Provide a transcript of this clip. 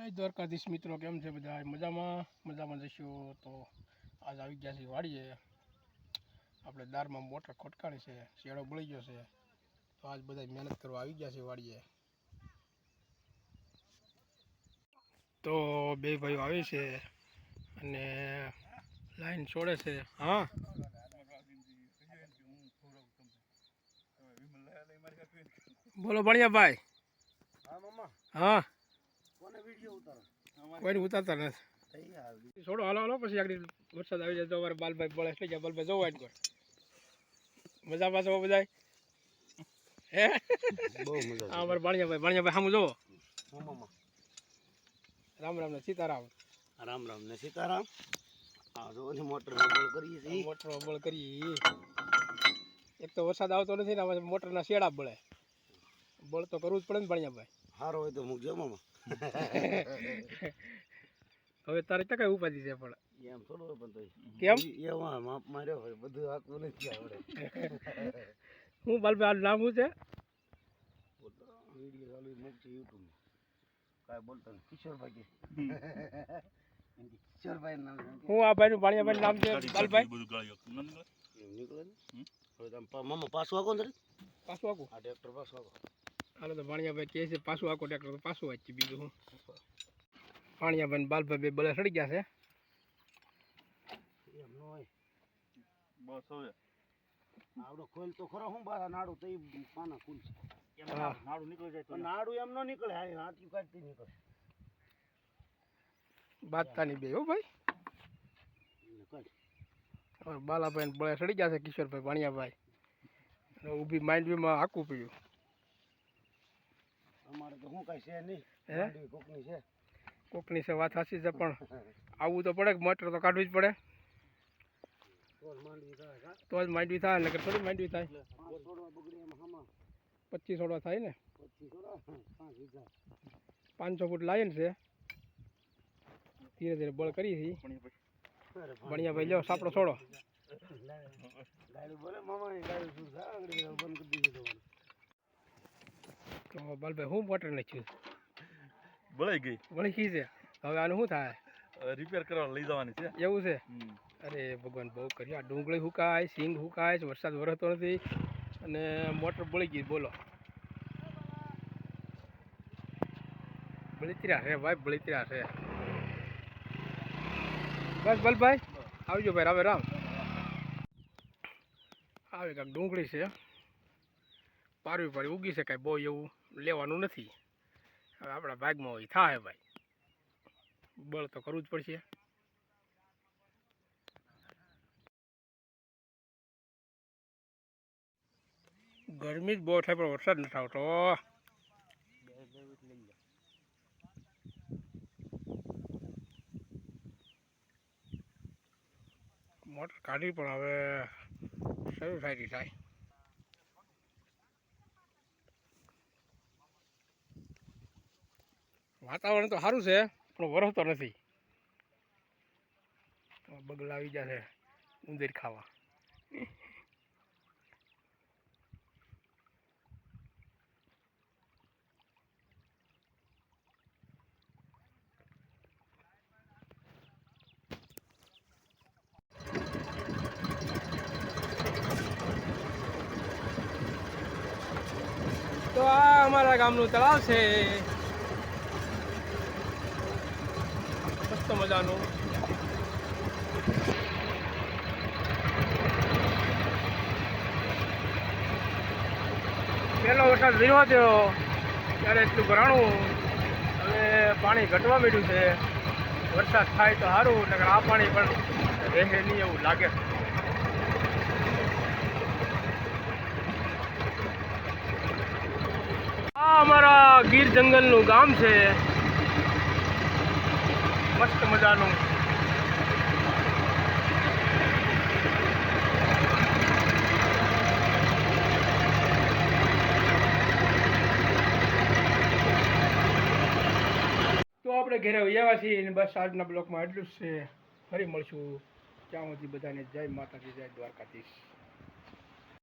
જય દ્વારકાધીશ મિત્રો કેમ છે બધા મજામાં? મજામાં જશો તો આજ આવી ગયા છે વાડીએ. આપણે દારમાં મોટર ખોટકાણી છે શેડો બળી ગયો છે. તો આજ બધા મહેનત કરવા આવી ગયા છે વાડીએ. તો બે ભાઈઓ આવે છે અને લાઈન છોડે છે. હા? બોલો ભણિયાભાઈ. હા હા? કોઈને ઉતારતા નથી. થઈ છોડો હાલો હાલો પછી આગળ વરસાદ આવી જાય તો અમારે બાલભાઈ બળે થઈ જાય બાલભાઈ જવું જ કોઈ મજા પાછો બધા હે? આ અમારે ભાણિયાભાઈ ભાણિયાભાઈ સામું જુઓ રામ રામ ને સીતારામ. રામ રામ ને સીતારામ. હા જો ઓલી મોટર નો બોલ કરીએ છીએ. મોટર બળ કરીએ. એક તો વરસાદ આવતો નથી ને આમાં મોટરના શેડા બળે. બળ તો કરવું જ પડે ને ભાણિયાભાઈ સારો હોય તો મૂકજો મામા. હવે તારે તો કઈ ઉપાધિ છે પણ. એમ થોડું હોય પણ તો કેમ? એ માપ માર્યો હોય બધું આખું નથી આવડે. હું બાલભાઈ આ નામ શું છે? વીડિયો ચાલુ મૂકશે યુટ્યુબ કાંઈ બોલતો કિશોરભાઈ કે. કિશોરભાઈ નામ હું આ ભાઈનું ભાણિયાભાઈ નામ છે બાલભાઈ. એમ નીકળે ને? હવે મામા પાછું આખો ને પાછું આખું આ ટ્રેક્ટર પાછું આખો હાલો તો ભાણિયાભાઈ કહે છે પાછું આખો ટ્રેક્ટર તો પાછું વાંચી બીજું હું ભાણિયાભાઈ ને બાલભાઈ બે બળે સડી ગયા છે. બસ હવે. આવડો ખોલ તો ખરો હું બારા નાડું તો પાના ખુલ છે. હા. નાડું નીકળી જાય તો નાડું એમ ન નીકળે આ હાથિયું કાઢતી નીકળે. બાદતાની બે હો ભાઈ. હવે બાલાભાઈ ને બળે સડી ગયા છે કિશોરભાઈ ભાણિયાભાઈ. ઊભી માઇન્ડ માંડવીમાં આકવું પડ્યું. અમારે તો શું કાંઈ છે નહીં. કોકની છે. કોકની છે વાત સાચી છે પણ આવવું તો પડે મટર તો કાઢવી જ પડે? તો જ માંડવી થાય નકર થોડી માંડવી થાય. છોડવા પચીસ સોળવા થાય ને? પાંચસો ફૂટ લાઈન છે. ધીરે ધીરે બળ કરી હતી અરે ભણિયાભાઈ લ્યો સાપડો છોડો. બોલે મામા બંધ કરી દીધું તો બલભાઈ હું મોટર નાખ્યું બળાઈ ગઈ? વળી ગઈ છે. હવે આનું શું થાય? રિપેર કરવા લઈ જવાની છે. એવું છે? અરે ભગવાન બહુ કર્યું. આ ડુંગળી હુકાય સિંગ હુકાય વરસાદ વરસતો નથી. અને મોટર બળી ગઈ બોલો. બળીતર્યા છે ભાઈ બળીતર્યા છે. બસ બલભાઈ આવજો ભાઈ રામે રામ. આવે કાંક ડુંગળી છે. પારવી પારવી ઉગી શકાય બહુ એવું લેવાનું નથી. હવે આપણા ભાગમાં હોય થાય ભાઈ. બળ તો કરવું જ પડશે. ગરમી જ બહુ થાય, પણ વરસાદ નથી આવતો. મોટર કાઢી પણ હવે શરૂ થાય થાય. વાતાવરણ તો સારું છે, પણ વરસતો નથી. બગલા આવી જશે ઉંદર ખાવા. તો આ અમારા ગામનું તળાવ છે. મજાનું. પહેલો વરસાદ રહ્યો હતો, ત્યારે એટલું ભરાણું હવે પાણી ઘટવા માંડ્યું છે. વરસાદ થાય તો સારું, નકર આ પાણી પણ રહે નહીં એવું લાગે. આ અમારા ગીર જંગલનું ગામ છે. મસ્ત મજાનું. તો આપણે ઘરે આવ્યા છીએ બસ આજના બ્લોકમાં એટલું જ છે. ફરી મળશું. ત્યાં સુધી બધાને જય માતાજી, જય દ્વારકાધીશ.